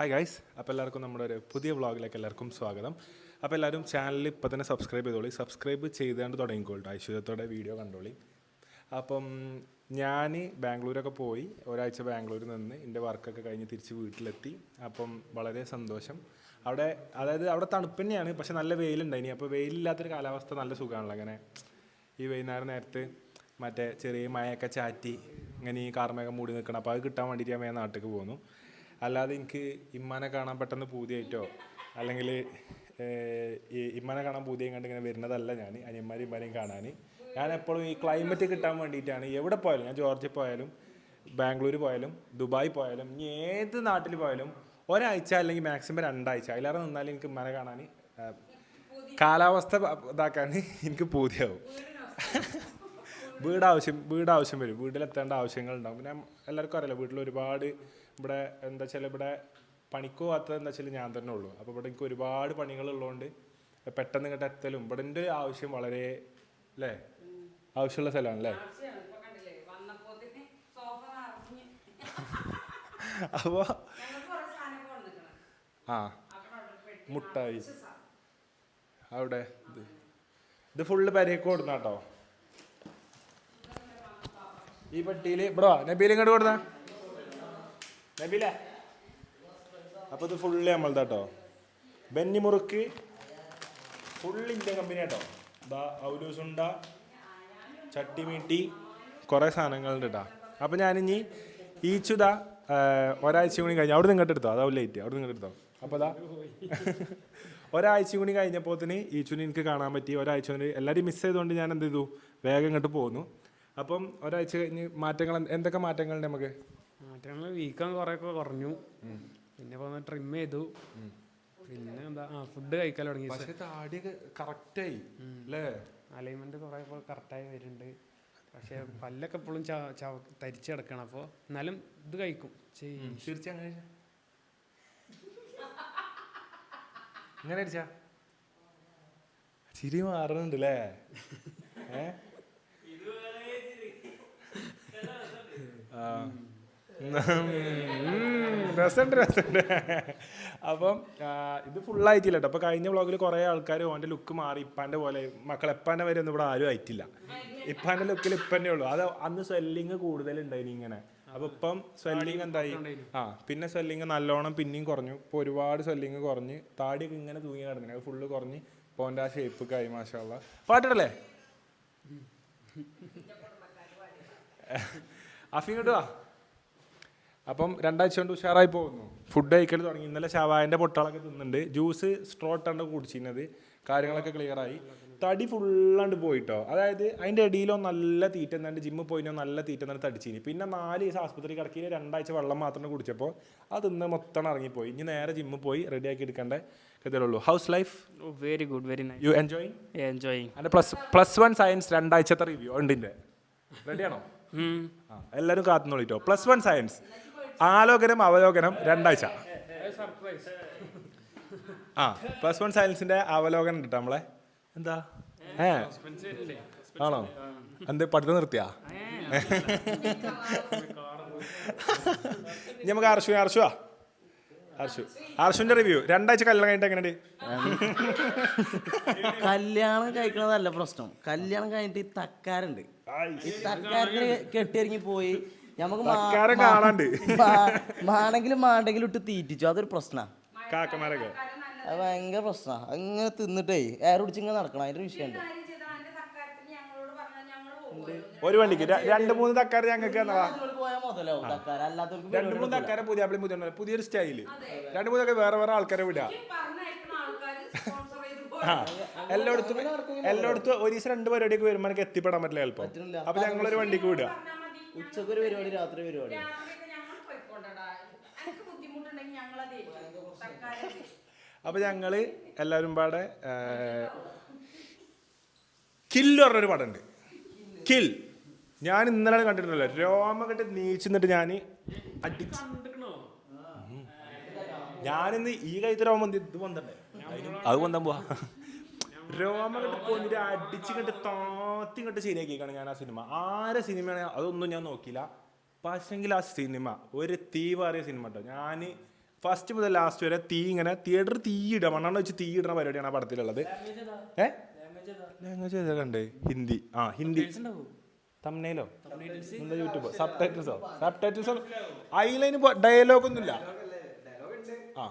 Hi guys അപ്പോൾ എല്ലാവർക്കും നമ്മുടെ ഒരു പുതിയ വ്ളോഗിലേക്ക് എല്ലാവർക്കും സ്വാഗതം. അപ്പോൾ എല്ലാവരും ചാനൽ ഇപ്പോൾ തന്നെ സബ്സ്ക്രൈബ് ചെയ്തോളി. സബ്സ്ക്രൈബ് ചെയ്തുകൊണ്ട് തുടങ്ങിക്കോളൂ ഐശ്വര്യത്തോടെ വീഡിയോ കണ്ടോളി. അപ്പം ഞാൻ ബാംഗ്ലൂരൊക്കെ പോയി. ഒരാഴ്ച ബാംഗ്ലൂരിൽ നിന്ന് എന്റെ വർക്കൊക്കെ കഴിഞ്ഞ് തിരിച്ച് വീട്ടിലെത്തി. അപ്പം വളരെ സന്തോഷം. അവിടെ അതായത് അവിടെ തണുപ്പ് തന്നെയാണ് പക്ഷെ നല്ല വെയിലുണ്ടായിനി. അപ്പോൾ വെയിലില്ലാത്തൊരു കാലാവസ്ഥ നല്ല സുഖമാണല്ലോ അങ്ങനെ ഈ വൈകുന്നേരം നേരത്ത് മറ്റേ ചെറിയ മഴയൊക്കെ ചാറ്റി ഇങ്ങനെ ഈ കാർമേഘം മൂടി നിൽക്കണം അപ്പോൾ അത് കിട്ടാൻ വേണ്ടിയിട്ട് ഞാൻ നാട്ടിലേക്ക് പോന്നു. അല്ലാതെ എനിക്ക് ഇമ്മാനെ കാണാൻ പെട്ടെന്ന് പൂതിയായിട്ടോ അല്ലെങ്കിൽ ഈ ഇമ്മാനെ കാണാൻ പൂതിയും കണ്ട് ഇങ്ങനെ വരുന്നതല്ല ഞാൻ അനിയന്മാരെയും ഇമ്മാരെയും കാണാൻ ഞാൻ എപ്പോഴും ഈ ക്ലൈമറ്റ് കിട്ടാൻ വേണ്ടിയിട്ടാണ്. എവിടെ പോയാലും ഞാൻ ജോർജിയ പോയാലും ബാംഗ്ലൂർ പോയാലും ദുബായ് പോയാലും ഇനി ഏത് നാട്ടിൽ പോയാലും ഒരാഴ്ച അല്ലെങ്കിൽ മാക്സിമം രണ്ടാഴ്ച അതിലേറെ നിന്നാലും എനിക്ക് ഇമ്മാനെ കാണാൻ കാലാവസ്ഥ ഇതാക്കാൻ എനിക്ക് പൂതിയാവും. വീട് ആവശ്യം വീട് ആവശ്യം വരും വീട്ടിലെത്തേണ്ട ആവശ്യങ്ങളുണ്ടാവും പിന്നെ എല്ലാവർക്കും അറിയില്ല വീട്ടിൽ ഒരുപാട് ഇവിടെ എന്താ വെച്ചാൽ ഇവിടെ പണിക്ക് പോകാത്തത് എന്താ വെച്ചാൽ ഞാൻ തന്നെ ഉള്ളൂ അപ്പോൾ ഇവിടെ എനിക്ക് ഒരുപാട് പണികളുള്ളതുകൊണ്ട് പെട്ടെന്ന് ഇങ്ങോട്ട് എത്തലും ഇവിടെ എന്റെ ആവശ്യം വളരെ അല്ലേ ആവശ്യമുള്ള സ്ഥലമാണ് അല്ലേ. അപ്പോൾ. ആ മുട്ടായി. അവിടെ ഇത് ഫുള്ള് പെരയൊക്കെ കൊടുന്ന കേട്ടോ ഈ പെട്ടിയിൽ ഇവിടെ വാ നബീൽ ഇങ്ങോട്ട് കൊടുത്ത. നബീലേ. അപ്പൊ ഇത് ഫുള്ള് നമ്മളതാ കേട്ടോ ബെന്നി മുറുക്ക് ഫുള്ള് ഇന്ത്യൻ കമ്പനി കേട്ടോ ദാ ഔലൂസുണ്ട ചട്ടിമീട്ടി കുറേ സാധനങ്ങളുണ്ട് കേട്ടോ അപ്പോൾ ഞാനിനി ഈച്ചുത ഒരാഴ്ച കൂടി കഴിഞ്ഞു അവിടെ നിന്ന് എടുത്തോ? അതാവും ലേറ്റ് അവിടെ നിന്ന് എടുത്തോ? അപ്പൊ അതാ ഒരാഴ്ച കൂടി കഴിഞ്ഞപ്പോത്തിന് ഈച്ചുനെ എനിക്ക് കാണാൻ പറ്റി. ഒരാഴ്ച കൊണ്ട് എല്ലാവരും മിസ് ചെയ്തുകൊണ്ട് ഞാൻ എന്ത് ചെയ്തു? വേഗം ഇങ്ങോട്ട് പോന്നു. അപ്പം ഒരാഴ്ച കഴിഞ്ഞ് മാറ്റങ്ങൾ എന്തൊക്കെ മാറ്റങ്ങളുണ്ട് നമുക്ക്? മാറ്റങ്ങൾ വീക്കം കുറേയൊക്കെ കുറഞ്ഞു. പിന്നെ ഇപ്പൊ ട്രിം ചെയ്തു. പിന്നെ എന്താ ആ ഫുഡ് കഴിക്കാൻ തുടങ്ങി. പക്ഷേ താടിയൊക്കെ കറക്റ്റായി അല്ലേ? അലൈൻമെന്റ് കുറെ കറക്റ്റായി വരുന്നുണ്ട്. പക്ഷെ പല്ലൊക്കെ എപ്പോഴും തരിച്ച് കിടക്കണം. അപ്പോൾ എന്നാലും ഇത് കഴിക്കും. ചെയ്- തീർച്ചയായും ഇങ്ങനെ അടിച്ചാ? ചിരി മാറുന്നുണ്ട് അല്ലേ? ഏ ആ. ഉം, രസമുണ്ട് രസമുണ്ട് അപ്പം ഇത് ഫുള്ളായിട്ടില്ല കേട്ടോ അപ്പോൾ കഴിഞ്ഞ വ്ളോഗിൽ കുറേ ആൾക്കാർ ഓന്റെ ലുക്ക് മാറി ഇപ്പാന്റെ പോലെ. മക്കൾ എപ്പാന്റെ വരെ ഒന്നും ഇവിടെ ആരും ആയിട്ടില്ല. ഇപ്പാന്റെ ലുക്കിൽ ഇപ്പന്നെ ഉള്ളൂ. അത് അന്ന് സ്വെല്ലിങ് കൂടുതലുണ്ടായിനി ഇങ്ങനെ. അപ്പോൾ ഇപ്പം സ്വെല്ലിങ് എന്തായി? ആ പിന്നെ സ്വെല്ലിങ് നല്ലോണം പിന്നെയും കുറഞ്ഞു. ഇപ്പോൾ ഒരുപാട് സ്വെല്ലിങ് കുറഞ്ഞ്. താടിയൊക്കെ ഇങ്ങനെ തൂങ്ങി കിടന്നു അത് ഫുള്ള് കുറഞ്ഞ് പോന്റെ ആ ഷേപ്പ് ആയി മാഷാള്ള പാട്ടിടല്ലേ? അഫി ഇങ്ങോട്ട് വാ. അപ്പം രണ്ടാഴ്ച കൊണ്ട് ഉഷാറായി പോകുന്നു. ഫുഡ് കഴിക്കൽ തുടങ്ങി. ഇന്നലെ ഷവായന്റെ പൊട്ടാളൊക്കെ തിന്നുന്നുണ്ട്. ജ്യൂസ് സ്ട്രോ ഇട്ടാണ്ട് കുടിച്ചിരുന്നത്. കാര്യങ്ങളൊക്കെ ക്ലിയറായി തടി ഫുള്ളാണ്ട് പോയിട്ടോ. അതായത് അതിന്റെ ഇടയിലോ നല്ല തീറ്റ എന്നാണ്ട് ജിമ്മിൽ പോയിനോ നല്ല തീറ്റ എന്നാണ് തടിച്ചിനി. പിന്നെ നാല് ദിവസം ആസ്പത്രി കിടക്കിയിൽ രണ്ടാഴ്ച വെള്ളം മാത്രം കുടിച്ചപ്പോൾ അത് ഇന്ന് മൊത്തം ഇറങ്ങിപ്പോയി. ഇനി നേരെ ജിമ്മിൽ പോയി റെഡിയാക്കി എടുക്കേണ്ട കഥയുള്ളൂ house life very good very nice you enjoying enjoying അതിന്റെ പ്ലസ് പ്ലസ് വൺ സയൻസ് രണ്ടാഴ്ചത്തെ റിവ്യൂ ഉണ്ട് റെഡിയാണോ എല്ലാവരും കാത്തുനോളിട്ടോ പ്ലസ് വൺ സയൻസ് ആലോകനം അവലോകനം രണ്ടാഴ്ച. ആ പ്ലസ് വൺ സയൻസിന്റെ അവലോകനം ഉണ്ട് നമ്മളെ. എന്താ? ഏ. ആണോ? എന്ത് പഠിത്തം നിർത്തിയാ? നമുക്ക് അർഷു അർഷുവാ അർഷു അർഷുവിന്റെ റിവ്യൂ രണ്ടാഴ്ച കല്യാണം കഴിഞ്ഞിട്ട് എങ്ങനെയുണ്ട്? കല്യാണം കഴിക്കണതല്ല പ്രശ്നം. കല്യാണം കഴിഞ്ഞിട്ട് ഈ തക്കാരുണ്ട്. ഈ തക്കാരന് കെട്ടിയിറങ്ങി പോയി നമുക്ക് കാണാണ്ട്. മാണെങ്കിലും മാണ്ടെങ്കിലും ഇട്ട് തീറ്റിച്ചു. അതൊരു പ്രശ്നമാണ് കാക്കമാരൊക്കെ. അത് ഭയങ്കര പ്രശ്നമാണ് അങ്ങനെ തിന്നിട്ടേ ഏറെ പിടിച്ചിങ്ങനെ നടക്കണം. അതിന്റെ വിഷയമുണ്ട്. ഒരു വണ്ടിക്ക്. രണ്ട് മൂന്ന് തക്കാർ ഞങ്ങൾക്ക് എന്നതാ മുതലാവും അല്ലാത്തവർക്ക് രണ്ട് മൂന്ന് തക്കാരെ പുതിയ ആപ്പിളും പുതിയ പുതിയൊരു സ്റ്റൈൽ. രണ്ട് മൂന്നൊക്കെ വേറെ വേറെ ആൾക്കാരെ ആൾക്കാര് ചെയ്ത് ആ. എല്ലായിടത്തും എല്ലായിടത്തും ഒരു ദിവസം രണ്ട് പരിപാടിയൊക്കെ വരുമ്പോൾ എനിക്ക് എത്തിപ്പെടാൻ പറ്റില്ല ചിലപ്പോൾ അപ്പൊ ഞങ്ങളൊരു വണ്ടിക്ക് വിടുക. ഉച്ചയ്ക്ക് ഒരു പരിപാടി രാത്രി പരിപാടി. അപ്പൊ ഞങ്ങൾ എല്ലാവരും പാടെ കില്ല് പറഞ്ഞൊരു പടമുണ്ട്. കിൽ. ഞാൻ ഇന്നലെ കണ്ടിട്ടുണ്ടല്ലോ രോമ കെട്ട് നീച്ചിന്നിട്ട് ഞാൻ അടിച്ച് ഞാനിന്ന് ഈ കൈത്തെ രോമം എന്ത് ഇത് വന്നിട്ടേ അത് പൊന്താൻ പോവാ. രോമ കെട്ട് പൊന്നിട്ട് അടിച്ച് കണ്ട് താത്തി കണ്ട് ശരിയാക്കിയാണ് ഞാൻ ആ സിനിമ. ആരെ സിനിമയാണ്? അതൊന്നും ഞാൻ നോക്കിയില്ല. പക്ഷെങ്കിൽ ആ സിനിമ ഒരു തീ പാറിയ സിനിമ കേട്ടോ. ഞാൻ ഫസ്റ്റ് മുതൽ ലാസ്റ്റ് വരെ തീ ഇങ്ങനെ തിയേറ്റർ തീ ഇടുക മണ്ണെണ്ണ വെച്ച് തീ ഇടുന്ന പരിപാടിയാണ് ആ പടത്തിലുള്ളത്. ഏഹ് ലാംഗ്വേജ് ഏതാ? കണ്ടേ? ഹിന്ദി. ആ ഹിന്ദി. തമ്നയിലോ എന്താ യൂട്യൂബ് സബ് ടൈറ്റിൽസോ സബ് ടൈറ്റിൽസോ അതിലതിന് ഡയലോഗ് ഒന്നുമില്ല. ആ.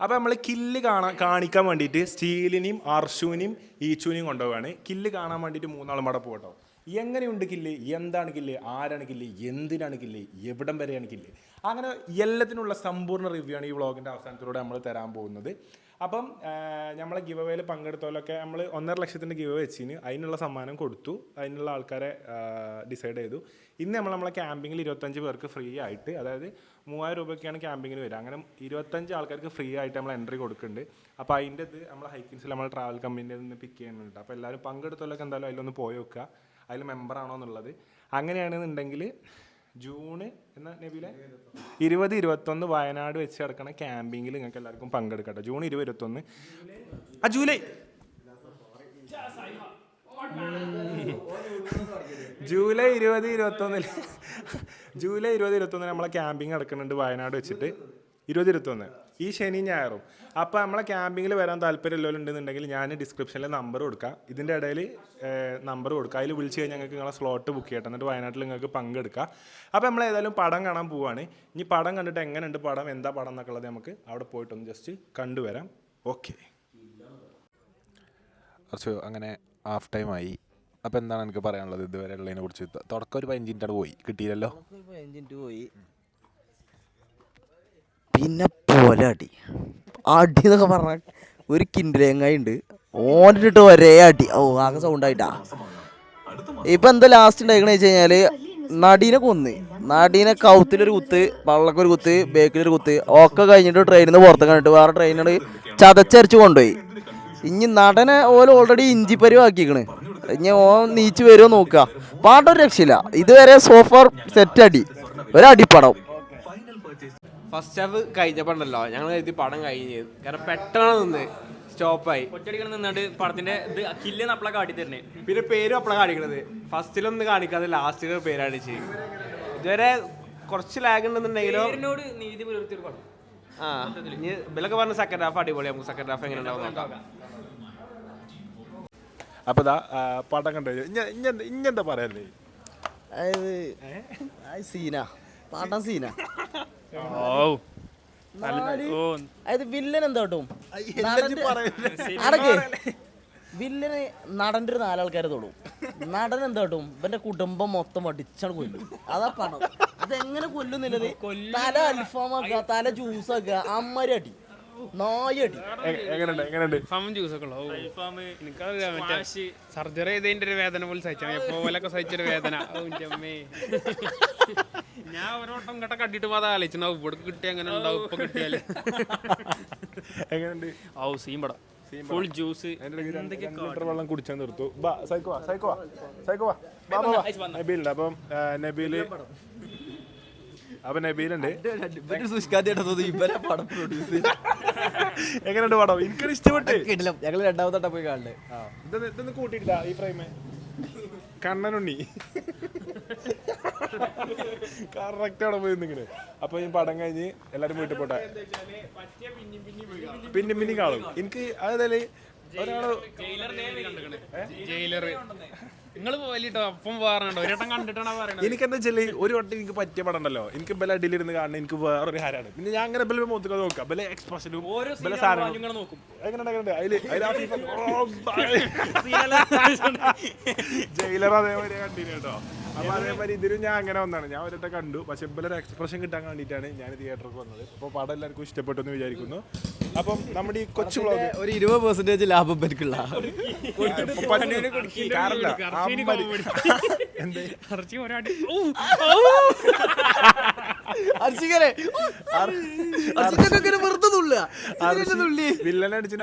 അപ്പൊ നമ്മൾ കില്ല് കാണാൻ കാണിക്കാൻ വേണ്ടിയിട്ട് സ്റ്റീലിനെയും അർഷുവിനെയും ഈച്ചുവിനെയും കൊണ്ടുപോവാണ് കില്ല് കാണാൻ വേണ്ടിയിട്ട് മൂന്നാളും അവിടെ പോകട്ടോ. എങ്ങനെയുണ്ട് കില്ല്? എന്താണ് കില്ല്? ആരാണ് കില്ല്? എന്തിനാണ് കില്ല്? എവിടം വരെയാണ് കില്ല്? അങ്ങനെ എല്ലാത്തിനുള്ള സമ്പൂർണ റിവ്യൂ ആണ് ഈ വ്ളോഗിന്റെ അവസാനത്തിലൂടെ നമ്മൾ തരാൻ പോകുന്നത്. അപ്പം നമ്മളെ ഗിവ് അവേയിൽ പങ്കെടുത്തവരൊക്കെ നമ്മൾ ഒന്നര ലക്ഷത്തിന്റെ ഗിവ് വെച്ചിന്. അതിനുള്ള സമ്മാനം കൊടുത്തു. അതിനുള്ള ആൾക്കാരെ ഡിസൈഡ് ചെയ്തു. ഇന്ന് നമ്മൾ നമ്മളെ ക്യാമ്പിങ്ങിൽ ഇരുപത്തഞ്ച് പേർക്ക് ഫ്രീ ആയിട്ട് അതായത് മൂവായിരം രൂപയ്ക്കാണ് ക്യാമ്പിങ്ങിന് വരിക. അങ്ങനെ ഇരുപത്തഞ്ച് ആൾക്കാർക്ക് ഫ്രീ ആയിട്ട് നമ്മൾ എൻട്രി കൊടുക്കുന്നുണ്ട്. അപ്പോൾ അതിന്റെ ഇത് നമ്മൾ ഹൈക്കിൻസിൽ നമ്മൾ ട്രാവൽ കമ്പനിയിൽ നിന്ന് പിക്ക് ചെയ്യുന്നുണ്ട്. അപ്പോൾ എല്ലാവരും പങ്കെടുത്തവരൊക്കെ എന്തായാലും അതിലൊന്ന് പോയി വെക്കുക അതിൽ മെമ്പറാണോ എന്നുള്ളത്. അങ്ങനെയാണെന്നുണ്ടെങ്കിൽ ജൂണ് എന്ന നബിലെ ഇരുപത് ഇരുപത്തൊന്ന് വയനാട് വെച്ച് കിടക്കണ ക്യാമ്പിങ്ങിൽ നിങ്ങൾക്ക് എല്ലാവർക്കും പങ്കെടുക്കട്ടെ. ജൂൺ ഇരുപത് ഇരുപത്തൊന്ന്. ആ ജൂലൈ. ജൂലൈ ഇരുപത് ഇരുപത്തൊന്നിൽ ജൂലൈ ഇരുപത് ഇരുപത്തൊന്നിന് നമ്മളെ ക്യാമ്പിങ് നടക്കുന്നുണ്ട് വയനാട് വെച്ചിട്ട്. ഇരുപത് ഇരുപത്തൊന്ന്. ഈ ശനി ഞായറും. അപ്പോൾ നമ്മളെ ക്യാമ്പിങ്ങിൽ വരാൻ താല്പര്യമുള്ളവരുണ്ടെന്നുണ്ടെങ്കിൽ ഞാൻ ഡിസ്ക്രിപ്ഷനിൽ നമ്പർ കൊടുക്കാം. ഇതിന്റെ ഇടയിൽ നമ്പർ കൊടുക്കുക അതിൽ വിളിച്ച് കഴിഞ്ഞാൽ ഞങ്ങൾക്ക് നിങ്ങളെ സ്ലോട്ട് ബുക്ക് ചെയ്യട്ടെ എന്നിട്ട് വയനാട്ടിൽ നിങ്ങൾക്ക് പങ്കെടുക്കുക അപ്പോൾ നമ്മൾ ഏതായാലും പടം കാണാൻ പോവാണ്. ഇനി പടം കണ്ടിട്ട് എങ്ങനെയുണ്ട് പടം എന്താ പടം എന്നൊക്കെ ഉള്ളത് നമുക്ക് അവിടെ പോയിട്ടൊന്ന് ജസ്റ്റ് കണ്ടുവരാം. ഓക്കെ കുറച്ച് അങ്ങനെ ഹാഫ് ടൈം ആയി. അപ്പോൾ എന്താണ് എനിക്ക് പറയാനുള്ളത് ഇതുവരെ ഉള്ളതിനെ കുറിച്ച്? തുടക്കം ഒരു പതിനഞ്ച് മിനിറ്റ് പോയി. കിട്ടിയില്ലല്ലോ? ഒരു പതിനഞ്ച് മിനിറ്റ് പോയി. പിന്നെ പോലെ അടി. അടി എന്നൊക്കെ പറഞ്ഞാൽ ഒരു കിൻഡിലേങ്ങായി ഉണ്ട്. ഓനിട്ട് ഒരേ അടി. ഓ ആകെ സൗണ്ട് ആയിട്ടാ. ഇപ്പൊ എന്താ ലാസ്റ്റ് ഉണ്ടായിക്കണ വെച്ച് കഴിഞ്ഞാൽ നടീനെ കൊന്ന്. നടീനെ കൗത്തിലൊരു കുത്ത് വള്ളക്കൊരു കുത്ത് ബേക്കിലൊരു കുത്ത്. ഒക്കെ കഴിഞ്ഞിട്ട് ട്രെയിനിൽ നിന്ന് പുറത്ത് കണ്ടിട്ട് വേറെ ട്രെയിനോട് ചതച്ചരച്ച് കൊണ്ടുപോയി. ഇനി നടനെ ഓല ഓൾറെഡി ഇഞ്ചിപ്പരി ആക്കിക്കണ്. ഇനി ഓൻ നീച്ച് വരുമോ നോക്കുക. പാട്ടൊരു രക്ഷയില്ല. ഇതുവരെ സോഫാർ സെറ്റ് അടി. ഒരടിപ്പടം. ഫസ്റ്റ് ഹാഫ് കഴിഞ്ഞപ്പോണ്ടല്ലോ. ഞങ്ങൾ കരുതി പടം കഴിഞ്ഞ്. കാരണം പെട്ടെന്ന് നിന്ന് സ്റ്റോപ്പായി. ഒറ്റയടികൾ നിന്നിട്ട് പടത്തിന്റെ ഇത് കില്ലെന്ന് അപ്പളെ കാട്ടി തരണേ പിന്നെ പേരും അപ്പളാണ് കാണിക്കണത്. ഫസ്റ്റിലൊന്നും കാണിക്കാതെ ലാസ്റ്റിൽ പേരാണ് കാണിച്ച്. ഇതുവരെ കുറച്ച് ലാഗ് ഉണ്ടെന്നുണ്ടെങ്കിലോ പേരിനോട് നീതി പുലർത്തിയൊരു പടം. ആ ഇനി ഇവലൊക്കെ പറഞ്ഞ സെക്കൻഡ് ഹാഫ് അടിപൊളി നമുക്ക് സെക്കൻഡ് ഹാഫ് എങ്ങനെ ഉണ്ടാവും നോക്കാം. അപ്പോൾ ഇതാ പടം കണ്ടു? ഇഞ്ഞെന്താ പറയാല്ലേ അതായത് അത് സീനാ. പാട്ടം സീനാ. അതായത് വില്ലൻ എന്താ കേട്ടും അടക്ക്. വില്ലന് നടന്റെ ഒരു നാലാൾക്കാരെ തൊടും. നടൻ എന്താ കേട്ടും ഇവന്റെ കുടുംബം മൊത്തം അടിച്ചാണ് കൊല്ലും. അതാ പണം. അതെങ്ങനെ കൊല്ലുന്നില്ലത് തല അൽഫാമാക്കുക തല ജ്യൂസ് ആക്കുക അമ്മരി അടി നായടി സർജറി ചെയ്തതിന്റെ ഒരു വേദന പോലെ സഹിച്ചു. എപ്പോലൊക്കെ സഹിച്ചൊരു വേദന. ഞാൻ ഒരോട്ടം കേട്ട കണ്ടിട്ട് പോകാതെ ആലോചിച്ചു ഇവിടെ കിട്ടിയ അങ്ങനെ ഉണ്ടാവും? ഇപ്പൊ കിട്ടിയാൽ? എങ്ങനെയുണ്ട്? ഔ സീൻ പടം ഫുൾ ജ്യൂസ് ലിറ്റർ വെള്ളം കുടിച്ചാൽ നിർത്തു. ബാ സൈക്കോ വാ, സൈക്കോ വാ, സൈക്കോ. നബീലുണ്ട് അപ്പം നബീൽ അപ്പൊ നബീലുണ്ട്. ഇവരെ പടം പ്രൊഡ്യൂസ് എങ്ങനെയുണ്ട് പടം? എനിക്കത് ഇഷ്ടപ്പെട്ടു ഞങ്ങൾ രണ്ടാമത്തെ പോയി കാണണ്ടേ ഇതൊന്ന് കൂട്ടിയിട്ടില്ല ഈ ഫ്രെയിമ് കണ്ണനുണ്ണി. കറക്റ്റ് അവിടെ പോയി നിങ്ങനെ അപ്പൊ ഈ പടം കഴിഞ്ഞ് എല്ലാരും വീട്ടിൽ പോട്ടെ. പിന്നെയും പിന്നെയും കാണും. എനിക്ക് അതല്ലേ ഒരാൾ ജയിലറ് നിങ്ങൾ പോകാറുണ്ടോ ഒരേട്ടം കണ്ടിട്ടാണ് പറയണത്? എനിക്ക് എന്താ ഒരു വട്ടം എനിക്ക് പറ്റിയ പടം ഉണ്ടല്ലോ എനിക്ക് ബല അടിയിലിരുന്ന് കാണണം എനിക്ക് വേറൊരു ഹാരാണ് പിന്നെ ഞാൻ അങ്ങനെ ബല മൊത്തം നോക്കാം ബല എക്സ്പ്രഷനും ഓരോ നോക്കും. അതിൽ ജയിലർ അതേമാതിരി കണ്ടിന്യൂ കേട്ടോ. അപ്പൊ അതേമാതിരി ഇതിലും ഞാൻ അങ്ങനെ വന്നാണ് ഞാൻ ഒരട്ട കണ്ടു. പക്ഷെ ഇಬ್ಬലൊരു എക്സ്പ്രഷൻ കിട്ടാൻ വേണ്ടിയിട്ടാണ് ഞാൻ തിയേറ്ററിൽ വന്നത്. അപ്പോൾ പടം എല്ലാവർക്കും ഇഷ്ടപ്പെട്ടു എന്ന് വിചാരിക്കുന്നു. അപ്പം നമ്മുടെ ഈ കൊച്ചു ബ്ലോഗ് ഒരു ഇരുപത് പെർസെന്റേജ് ലാഭം പറ്റില്ല ആ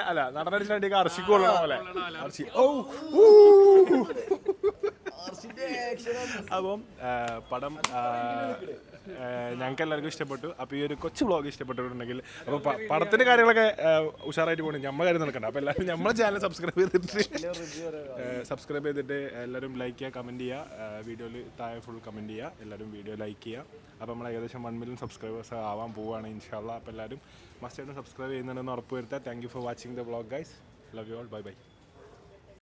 അല്ല അർഷിക്ക് കൊള്ളണ പോലെ. അർഷി ഓ. അപ്പം പടം ഞങ്ങൾക്ക് എല്ലാവർക്കും ഇഷ്ടപ്പെട്ടു. അപ്പോൾ ഈ ഒരു കൊച്ചു വ്ളോഗ് ഇഷ്ടപ്പെട്ടിട്ടുണ്ടെങ്കിൽ അപ്പോൾ പടത്തിന്റെ കാര്യങ്ങളൊക്കെ ഉഷാറായിട്ട് പോകണം നമ്മൾ കാര്യം നടക്കണ്ട. അപ്പോൾ എല്ലാവരും നമ്മളെ ചാനൽ സബ്സ്ക്രൈബ് ചെയ്തിട്ട് സബ്സ്ക്രൈബ് ചെയ്തിട്ട് എല്ലാവരും ലൈക്ക് ചെയ്യുക കമന്റ് ചെയ്യുക. വീഡിയോയിൽ താഴെ ഫുൾ കമന്റ് ചെയ്യുക. എല്ലാവരും വീഡിയോ ലൈക്ക് ചെയ്യുക. അപ്പോൾ നമ്മൾ ഏകദേശം വൺ മില്യൺ സബ്സ്ക്രൈബേഴ്സ് ആവാൻ പോവുകയാണ് ഇൻഷാല്ല അപ്പോൾ എല്ലാവരും മസ്റ്റ് ആയിട്ട് സബ്സ്ക്രൈബ് ചെയ്യുന്നുണ്ടെന്ന് ഉറപ്പ് വരുത്തുക. Thank you for watching the blog guys love you all bye bye